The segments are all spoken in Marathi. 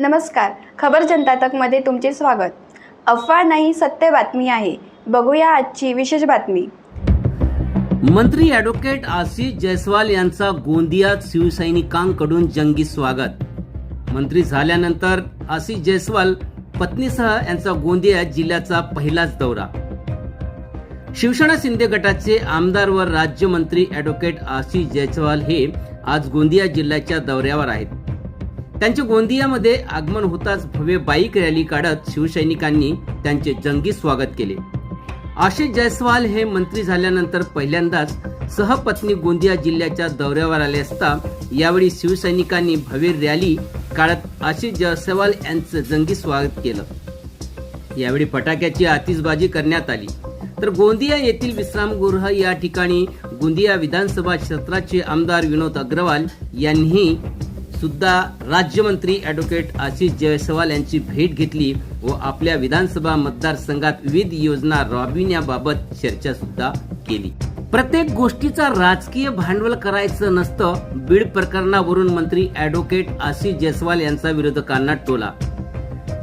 नमस्कार. खबर जनता तकमध्ये तुमचे स्वागत. अफवा नाही सत्य बातमी आहे. बघूया आजची विशेष बातमी. मंत्री ॲडव्होकेट आशिष जयस्वाल यांचा गोंदियात शिवसैनिकांकडून जंगी स्वागत. मंत्री झाल्यानंतर आशिष जयस्वाल पत्नीसह यांचा गोंदिया जिल्ह्याचा पहिलाच दौरा. शिवसेना शिंदे गटाचे आमदार व राज्यमंत्री ॲडव्होकेट आशिष जयस्वाल हे आज गोंदिया जिल्ह्याच्या दौऱ्यावर आहेत. त्यांचे गोंदियामध्ये आगमन होताच भव्य बाईक रॅली काढत शिवसैनिकांनी त्यांचे जंगी स्वागत केले. आशिष जयस्वाल हे मंत्री झाल्यानंतर पहिल्यांदाच सहपत्नी गोंदिया जिल्ह्याच्या दौऱ्यावर आले असता यावेळी शिवसैनिकांनी भव्य रॅली काढत आशिष जयस्वाल यांचं जंगी स्वागत केलं. यावेळी फटाक्याची आतिषबाजी करण्यात आली. तर गोंदिया येथील विश्रामगृह या ठिकाणी गोंदिया विधानसभा क्षेत्राचे आमदार विनोद अग्रवाल यांनी सुद्धा राज्यमंत्री ॲडव्होकेट आशिष जयस्वाल यांची भेट घेतली व आपल्या विधानसभा मतदारसंघात विविध योजना राबविण्याबाबत चर्चा सुद्धा केली. प्रत्येक गोष्टीचा राजकीय भांडवल करायचं नसतं बीड प्रकरणावरून मंत्री ॲडव्होकेट आशिष जयस्वाल यांचा विरोधकांना टोला.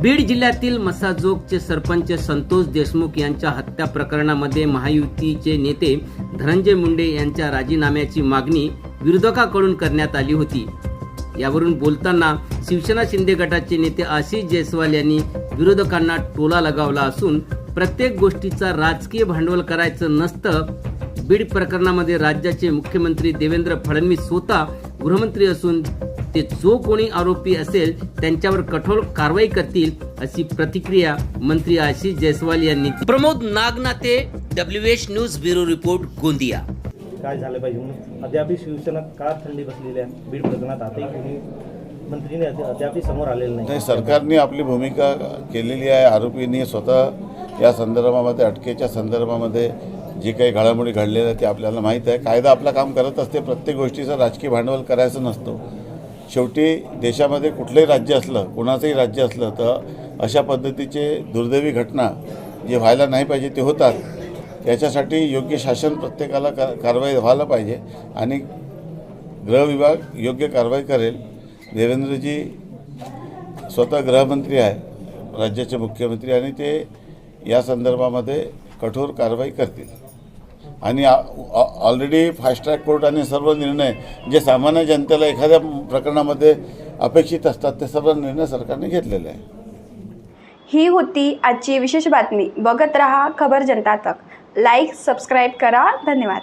बीड जिल्ह्यातील मसाजोगचे सरपंच संतोष देशमुख यांच्या हत्या प्रकरणामध्ये महायुतीचे नेते धनंजय मुंडे यांच्या राजीनाम्याची मागणी विरोधकाकडून करण्यात आली होती. यावरून बोलताना शिवसेना शिंदे गटाचे नेते आशिष जयस्वाल यांनी विरोधकांना टोला लगावला असून प्रत्येक गोष्टीचा राजकीय भांडवल करायचं नसतं. बीड प्रकरणामध्ये राज्याचे मुख्यमंत्री देवेंद्र फडणवीस स्वतः गृहमंत्री असून ते जो कोणी आरोपी असेल त्यांच्यावर कठोर कारवाई करतील अशी प्रतिक्रिया मंत्री आशिष जयस्वाल यांनी Pramod Nagnate W H news bureau report Gondia. काय झालं पाहिजे म्हणून अद्यापही शिवसेना का थंडी बसलेली आहे? बीड प्रकरणात आताही कोणी मंत्रीने अद्यापही समोर आलेलं नाही. सरकारने आपली भूमिका केलेली आहे. आरोपींनी स्वतः या संदर्भामध्ये अटकेच्या संदर्भामध्ये जी काही घडामोडी घडलेल्या आहे ते आपल्याला माहीत आहे. कायदा आपलं काम करत असते. प्रत्येक गोष्टीचं राजकीय भांडवल करायचं नसतो. शेवटी देशामध्ये कुठलंही राज्य असलं कोणाचंही राज्य असलं तर अशा पद्धतीचे दुर्दैवी घटना जे व्हायला नाही पाहिजे ते होतात. याच्यासाठी योग्य शासन प्रत्येकाला का कारवाई व्हायला पाहिजे आणि गृहविभाग योग्य कारवाई करेल. देवेंद्रजी स्वतः गृहमंत्री आहे राज्याचे मुख्यमंत्री आणि ते या संदर्भामध्ये कठोर कारवाई करतील. आणि ऑलरेडी फास्ट ट्रॅक कोर्ट आणि सर्व निर्णय जे सामान्य जनतेला एखाद्या प्रकरणामध्ये अपेक्षित असतात ते सर्व निर्णय सरकारने घेतलेले आहे ही होती आजची विशेष बातमी. बघत रहा खबर जनता तक. लाईक सबस्क्राईब करा. धन्यवाद.